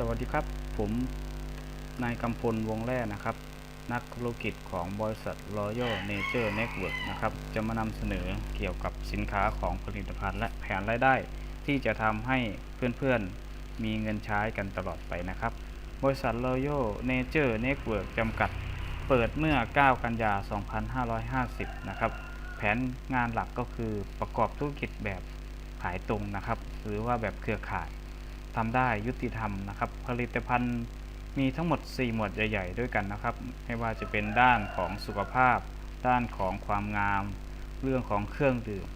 สวัสดีครับ ผมนายกำพลวงแร่นะครับ นักธุรกิจของบริษัท Royal Nature Network นะครับ จะมานำเสนอเกี่ยวกับสินค้าของผลิตภัณฑ์และแผนรายได้ ที่จะทำให้เพื่อนๆ มีเงินใช้กันตลอดไปนะครับ บริษัท Royal Nature Network จำกัดเปิดเมื่อ 9 กันยา 2550 นะครับ แผนงานหลักก็คือประกอบธุรกิจแบบขายตรงนะครับ หรือว่าแบบเครือข่าย ทำได้ยุติธรรมนะครับ ผลิตภัณฑ์มีทั้งหมด 4 หมวดใหญ่ ๆ ด้วยกันนะครับ ไม่ว่าจะเป็นด้านของสุขภาพ ด้านของความงาม เรื่องของเครื่องดื่ม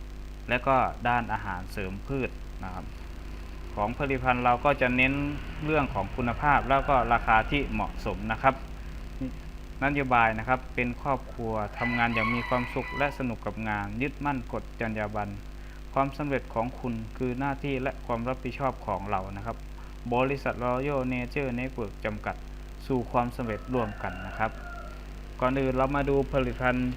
และก็ด้านอาหารเสริมพืชนะครับ ของผลิตภัณฑ์เราก็จะเน้นเรื่องของคุณภาพแล้วก็ราคาที่เหมาะสมนะครับนโยบายนะครับเป็นครอบครัวทำงานอย่างมีความสุขและสนุกกับงานยึดมั่นกฎจรรยาบรรณ ความสำเร็จของคุณคือหน้าที่และความรับผิดชอบของเรานะครับ บริษัท Royal Nature Network จำกัดสู่ความสำเร็จร่วมกันนะครับ ก่อนอื่นเรามาดูผลิตภัณฑ์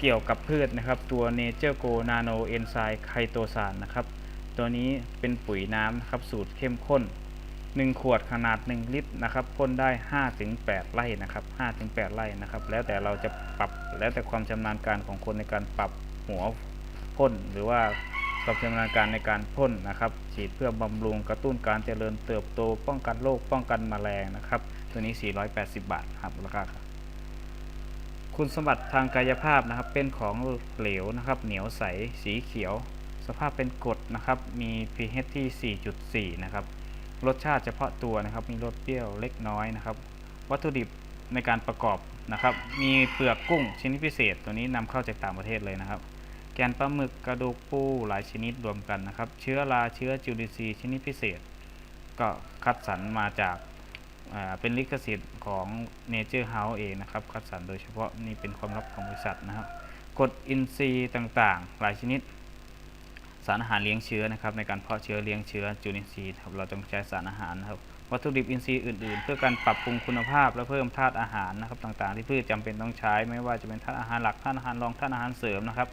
เกี่ยวกับพืชนะครับ ตัว Nature Go Nano Enzyme k y t o s a n นะครับ ตัวนี้เป็นปุ๋ยน้ำนะครับ สูตรเข้มข้น 1 ขวดขนาด 1 ลิตรนะครับพ่นได้ 5-8 ไร่นะครับ 5-8 ไร่นะครับ แล้วแต่เราจะปรับแล้วแต่ความชำนาญการของคนในการปรับหัวพ่นหรือว่า ความชำนาญการในการพ่นนะครับ ฉีดเพื่อบำรุงกระตุ้นการเจริญเติบโต ป้องกันโรคป้องกันแมลงนะครับ ตัวนี้ 480 บาทครับราคาครับคุณสมบัติทางกายภาพนะครับ เป็นของเหลวนะครับ เหนียวใสสีเขียว สภาพเป็นกรดนะครับ มี pH ที่ 4.4 นะครับ รสชาติเฉพาะตัวนะครับ มีรสเปรี้ยวเล็กน้อยนะครับ วัตถุดิบในการประกอบนะครับ มีเปลือกกุ้งชนิดพิเศษ ตัวนี้นำเข้าจากต่างประเทศเลยนะครับ แกนปลาหมึกกระดูกปูหลายชนิดรวมกันนะครับ เชื้อราเชื้อจุลินทรีย์ชนิดพิเศษ ก็คัดสรรมาจากเป็นลิขสิทธิ์ของ Nature House เองนะครับ คัดสรรโดยเฉพาะนี่เป็นความลับของบริษัทนะครับกรดอินทรีย์ต่างๆ หลายชนิด สารอาหารเลี้ยงเชื้อนะครับ ในการเพาะเชื้อเลี้ยงเชื้อจุลินทรีย์ครับเราต้องใช้สารอาหารนะครับวัตถุดิบอินทรีย์อื่นๆ เพื่อการปรับปรุงคุณภาพและเพิ่มธาตุอาหารนะครับต่างๆ ที่พืชจำเป็นต้องใช้ ไม่ว่าจะเป็นธาตุอาหารหลักธาตุอาหารรองธาตุอาหารเสริมนะครับ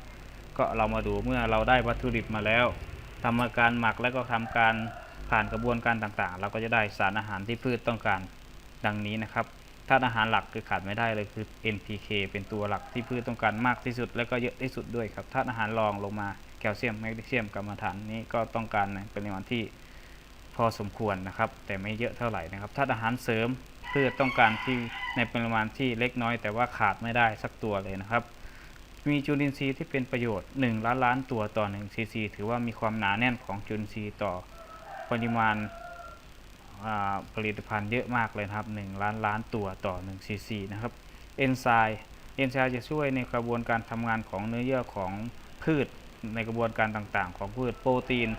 ก็เรามาดูเมื่อเราได้วัตถุดิบมาแล้วทำการหมักแล้วก็ทำการผ่านกระบวนการต่างๆ เราก็จะได้สารอาหารที่พืชต้องการดังนี้นะครับธาตุอาหารหลักคือขาดไม่ได้เลยคือ NPK เป็นตัวหลักที่พืชต้องการมากที่สุด และก็เยอะที่สุดด้วยครับธาตุอาหารรองลงมาแคลเซียมแมกนีเซียมกรรมฐานนี้ก็ต้องการในปริมาณที่พอสมควรนะครับ แต่ไม่เยอะเท่าไหร่นะครับธาตุอาหารเสริมพืชต้องการที่ในปริมาณที่เล็กน้อย แต่ว่าขาดไม่ได้สักตัวเลยนะครับ มีจุลินทรีย์ที่เป็นประโยชน์ 1 ล้านล้านตัวต่อ1ซีซีถือว่ามีความหนาแน่นของจุลินทรีย์ต่อปริมาณาผลิตภัณฑ์เยอะมากเลยครับ 1 ล้านล้านตัวต่อ1ซีซีนะครับเอนไซม์เอนไซม์จะช่วยในกระบวนการทำงานของเนื้อเยื่อของพืชในกระบวนการต่างๆ ของพืชโปรตีน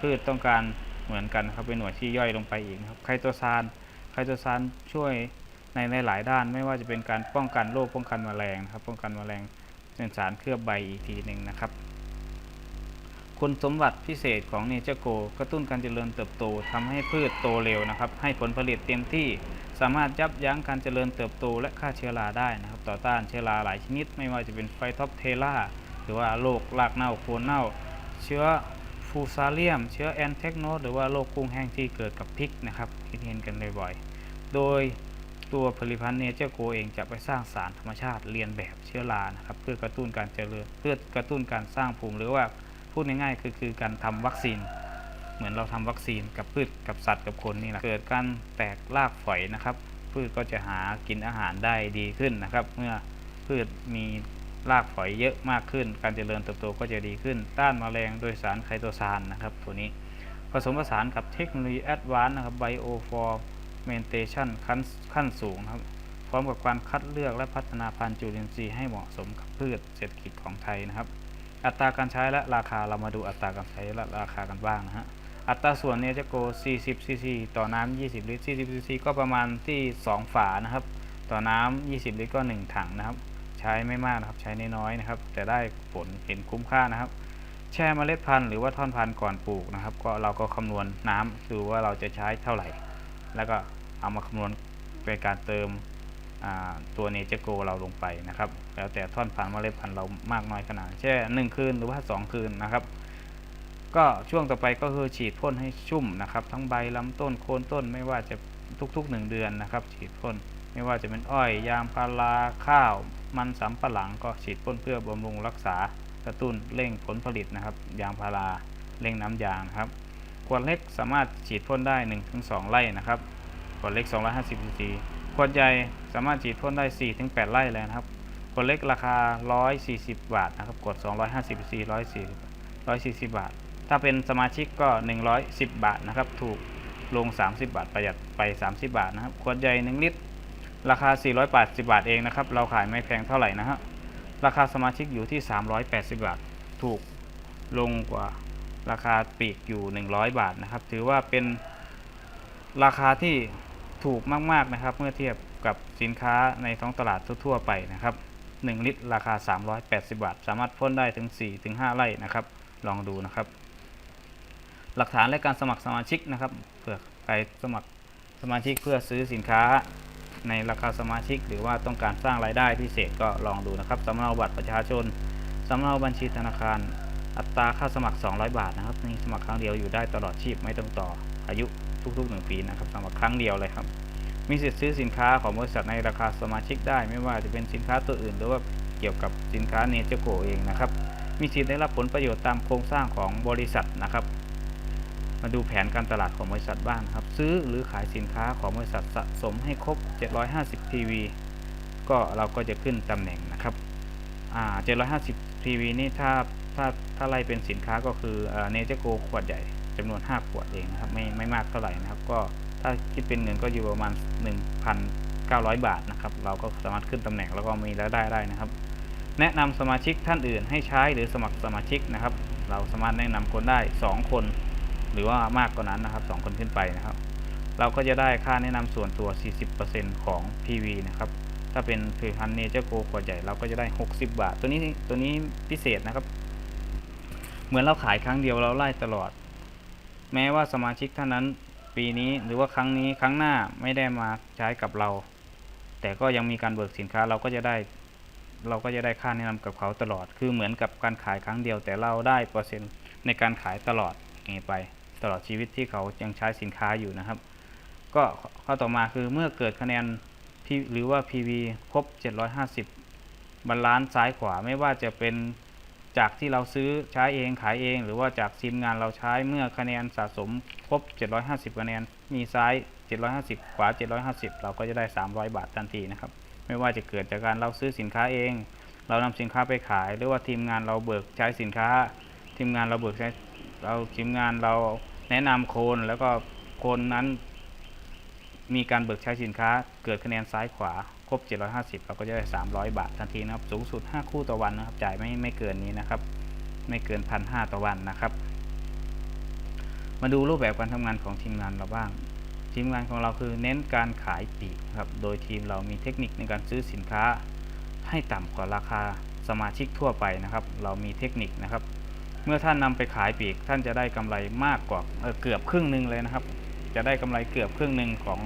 พืชต้องการเหมือนกันครับเป็นหน่วยที่ย่อยลงไปอีกครับไคโตซานไคโตซานช่วยในหลายด้านไม่ว่าจะเป็นการป้องกันโรคป้องกันแมลงครับป้องกันแมลง เป็นสารเคลือบใบอีกทีหนึ่งนะครับ คุณสมบัติพิเศษของเนเจอร์โกกระตุ้นการเจริญเติบโตทำให้พืชโตเร็วนะครับ ให้ผลผลิตเต็มที่สามารถยับยั้งการเจริญเติบโตและฆ่าเชื้อราได้นะครับ ต่อต้านเชื้อราหลายชนิด ไม่ว่าจะเป็นไฟท็อปเทล่าหรือว่าโรครากเน่าโคนเน่า เชื้อฟูซาเลียม เชื้อแอนเทคโนหรือว่าโรคกุ้งแห้งที่เกิดกับพริกนะครับที่เห็นกันบ่อยๆโดย ตัวผลิตภัณฑ์เนเจอร์โกเองจะไปสร้างสารธรรมชาติเรียนแบบเชื้อรานะครับเพื่อกระตุ้นการเจริญเพื่อกระตุ้นการสร้างภูมิหรือว่าพูดง่ายๆคือคือการทำวัคซีน เหมือนเราทำวัคซีนกับพืชกับสัตว์กับคนนี่แหละเกิดการแตกรากฝอยนะครับ พืชก็จะหากินอาหารได้ดีขึ้นนะครับ เมื่อพืชมีรากฝอยเยอะมากขึ้น การเจริญเติบโตก็จะดีขึ้น ต้านแมลงโดยสารไคโตซานนะครับ ตัวนี้ผสมผสานกับเทคโนโลยีแอดวานซ์นะครับไบโอฟอร์ เมนเทชันขั้นขั้นสูงนะครับ พร้อมกับการคัดเลือกและพัฒนาพันธุ์จุลินทรีย์ให้เหมาะสมกับพืชเศรษฐกิจของไทยนะครับ อัตราการใช้และราคาเรามาดูอัตราการใช้และราคากันบ้างนะฮะอัตราส่วนเนจะโก 40 ซีซี ต่อน้ำ 20 ลิตร 40 ซีซี ก็ประมาณที่ 2 ฝานะครับ ต่อน้ำ 20 ลิตร ก็ 1 ถังนะครับ ใช้ไม่มากนะครับ ใช้น้อยๆนะครับ แต่ได้ผลเห็นคุ้มค่านะครับ แช่เมล็ดพันธุ์หรือว่าท่อนพันธุ์ก่อนปลูกนะครับ ก็เราก็คำนวณน้ำดูว่าเราจะใช้เท่าไหร่ แล้วก็ เอามาคำนวณเป็นการเติมตัวเนเจอร์โกเราลงไปนะครับ แล้วแต่ท่อนพันธุ์เมล็ดพันธุ์เรามากน้อยขนาดแช่หนึ่งคืนหรือว่าสองคืนนะครับ ก็ช่วงต่อไปก็คือฉีดพ่นให้ชุ่มนะครับ ทั้งใบลำต้นโคนต้นไม่ว่าจะทุกๆ 1 เดือนนะครับ ฉีดพ่นไม่ว่าจะเป็นอ้อยยางพาราข้าว มันสำปะหลังก็ฉีดพ่นเพื่อบำรุงรักษากระตุ้นเร่งผลผลิตนะครับ ยางพาราเร่งน้ำยางนะครับขวดเล็กสามารถฉีดพ่นได้ 1-2 ไร่นะครับ ขวดเล็ก 250ซีซีขวดใหญ่สามารถฉีดพ่นได้ 4-8 ไร่เลยนะครับขวดเล็กราคา 140 บาทนะครับขวด250ซีซี140 140 บาท ถ้าเป็นสมาชิกก็ 110 บาทนะครับ ถูกลง 30 บาทประหยัดไป 30 บาทนะครับขวดใหญ่ 1 ลิตร ราคา 480 บาทเองนะครับ เราขายไม่แพงเท่าไหร่นะฮะราคาสมาชิกอยู่ที่ 380 บาท ถูกลงกว่าราคาปีกอยู่ 100 บาทนะครับ ถือว่าเป็นราคาที่ ถูกมาก ๆ นะครับ เมื่อเทียบกับสินค้าในท้องตลาดทั่ว ๆ ไปนะครับ 1 ลิตรราคา 380 บาท สามารถพ่นได้ถึง 4-5 ไร่นะครับ ลองดูนะครับ หลักฐานและการสมัครสมาชิกนะครับเผื่อใครสมัครสมาชิกเพื่อซื้อสินค้าในราคาสมาชิก หรือว่าต้องการสร้างรายได้พิเศษก็ลองดูนะครับสำเนาบัตรประชาชนสำเนาบัญชีธนาคาร อัตราค่าสมัคร 200 บาทนะครับนี่สมัครครั้งเดียวอยู่ได้ตลอดชีพไม่ต้องต่ออายุ ทุกๆ 1 ปีนะครับสมัครครั้งเดียวเลยครับ มีสิทธิ์ซื้อสินค้าของบริษัทในราคาสมาชิกได้ ไม่ว่าจะเป็นสินค้าตัวอื่น หรือว่าเกี่ยวกับสินค้าเนเจอร์โกเองนะครับ มีสิทธิ์ได้รับผลประโยชน์ตามโครงสร้างของบริษัทนะครับ มาดูแผนการตลาดของบริษัทบ้างนครับ ซื้อหรือขายสินค้าของบริษัทสะสมให้ครบ 750 PV ก็เราก็จะขึ้นตำแหน่งนะครับ อ่า 750 PV นี่ถ้า ถ้าถ้าไล่เป็นสินค้าก็คือเนเจอร์โกขวดใหญ่จำนวน 5 ขวดเองนะครับไม่ไม่มากเท่าไหร่นะครับ ก็ถ้าคิดเป็นเงินก็อยู่ประมาณ 1,900 บาทนะครับ เราก็สามารถขึ้นตำแหน่งแล้วก็มีรายได้ได้นะครับ แนะนำสมาชิกท่านอื่นให้ใช้หรือสมัครสมาชิกนะครับ เราสามารถแนะนำคนได้ 2 คน หรือว่ามากกว่านั้นนะครับ 2 คนขึ้นไปนะครับ เราก็จะได้ค่าแนะนำส่วนตัว 40%ของ PV นะครับถ้าเป็นผลิตภัณฑ์เนเจอร์โกขวดใหญ่เราก็จะได้ 60 บาท ตัวนี้ตัวนี้พิเศษนะครับ เหมือนเราขายครั้งเดียวเราไล่ตลอด แม้ว่าสมาชิกท่านนั้นปีนี้หรือว่าครั้งนี้ครั้งหน้าไม่ได้มาใช้กับเรา แต่ก็ยังมีการเบิกสินค้าเราก็จะได้ เราก็จะได้ค่าแนะนำกับเขาตลอด คือเหมือนกับการขายครั้งเดียว แต่เราได้เปอร์เซ็นต์ในการขายตลอดอย่างนี้ไป ตลอดชีวิตที่เขายังใช้สินค้าอยู่นะครับ ก็ข้อต่อมาคือเมื่อเกิดคะแนนหรือว่า PV ครบ 750บาลานซ้ายขวาไม่ว่าจะเป็น จากที่เราซื้อใช้เองขายเอง หรือว่าจากทีมงานเราใช้เมื่อคะแนนสะสมครบ 750 คะแนน มีซ้าย 750 ขวา 750 เราก็จะได้ 300 บาททันทีนะครับ ไม่ว่าจะเกิดจากการเราซื้อสินค้าเอง เรานำสินค้าไปขาย หรือว่าทีมงานเราเบิกใช้สินค้า ทีมงานเราเบิกใช้เราทีมงานเราแนะนำโคนแล้วก็โคนนั้น มีการเบิกใช้สินค้า เกิดคะแนนซ้ายขวา ครบ 750 เราก็จะได้ 300 บาททันทีนะครับ สูงสุด 5 คู่ต่อวันนะครับ จ่ายไม่ไม่เกินนี้นะครับ ไม่เกิน1,500ต่อวันนะครับ มาดูรูปแบบการทำงานของทีมงานเราบ้าง ทีมงานของเราคือเน้นการขายปลีกครับ โดยทีมเรามีเทคนิคในการซื้อสินค้า ให้ต่ำกว่าราคาสมาชิกทั่วไปนะครับ เรามีเทคนิคนะครับ เมื่อท่านนำไปขายปลีก ท่านจะได้กำไรมากกว่าเเกือบครึ่งหนึ่งเลยนะครับ จะได้กำไรเกือบครึ่งหนึ่งของ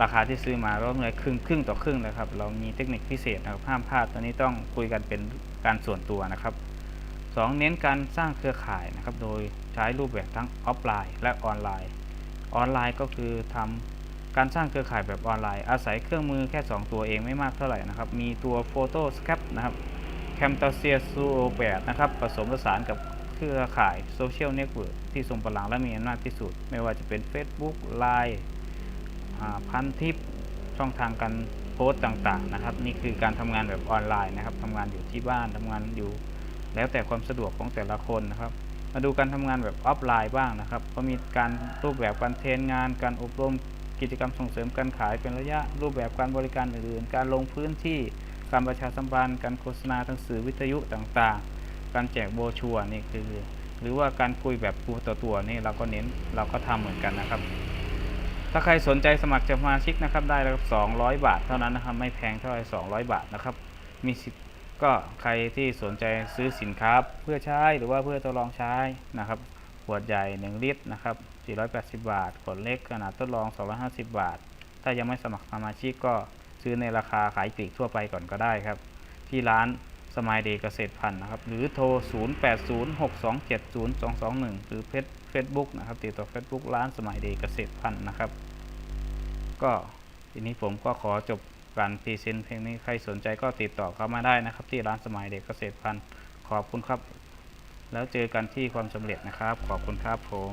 ราคาที่ซื้อมาล้วเลยครึ่งครึ่งต่อครึ่งเลยครับ เรามีเทคนิคพิเศษนะครับห้ามพลาดตัวนี้ต้องคุยกันเป็นการส่วนตัวนะครับสองเน้นการสร้างเครือข่ายนะครับ โดยใช้รูปแบบทั้งออฟไลน์ และออนไลน์ ออนไลน์ก็คือทำการสร้างเครือข่ายแบบออนไลน์ อาศัยเครื่องมือแค่ 2 ตัวเองไม่มากเท่าไหร่นะครับ มีตัว Photo s c a p นะครับ c a m t a s i a s u o 8นะครับ ผสมผสานกับเครือข่ายโซเชียลเน็ตเวิร์กที่ทรงพลังและมีอำนาจที่สุด ไม่ว่าจะเป็น Facebook Line พันทิปช่องทางการโพสต์ต่างๆนะครับ นี่คือการทำงานแบบออนไลน์นะครับทำงานอยู่ที่บ้านทำงานอยู่ แล้วแต่ความสะดวกของแต่ละคนนะครับ มาดูการทำงานแบบออฟไลน์บ้างนะครับ ก็มีการรูปแบบการเทรนงาน การอบรมกิจกรรมส่งเสริมการขายเป็นระยะรูปแบบการบริการอื่นๆ การลงพื้นที่การประชาสัมพันธ์การโฆษณาทางสื่อวิทยุต่างๆ การแจกโบชัวนี่คือ หรือว่าการคุยแบบตัวต่อตัวนี่เราก็เน้นเราก็ทำเหมือนกันนะครับ ถ้าใครสนใจสมัครสมาชิกนะครับได้แล้วครับ200 บาทเท่านั้นนะครับ ไม่แพงเท่าไหร่200 บาทนะครับ มีสิทธิ์ก็ใครที่สนใจซื้อสินค้าเพื่อใช้หรือว่าเพื่อทดลองใช้นะครับขวดใหญ่ 1 ลิตรนะครับ480 บาทขวดเล็กขนาดทดลอง 250 บาท ถ้ายังไม่สมัครสมาชิกก็ซื้อในราคาขายปลีกทั่วไปก่อนก็ได้ครับ ที่ร้าน สมายเดย์เกษตรพันธุ์นะครับ หรือโทร 0806270221 หรือเพจเฟซบุ๊กนะครับ ติดต่อ Facebook ร้านสมายเดย์เกษตรพันธุ์นะครับ ก็ทีนี้ผมก็ขอจบการพรีเซนต์เพลงนี้ใครสนใจก็ติดต่อเข้ามาได้นะครับ ที่ร้านสมัยเด็กเกษตรพันธุ์ขอบคุณครับ แล้วเจอกันที่ความสำเร็จนะครับ ขอบคุณครับผม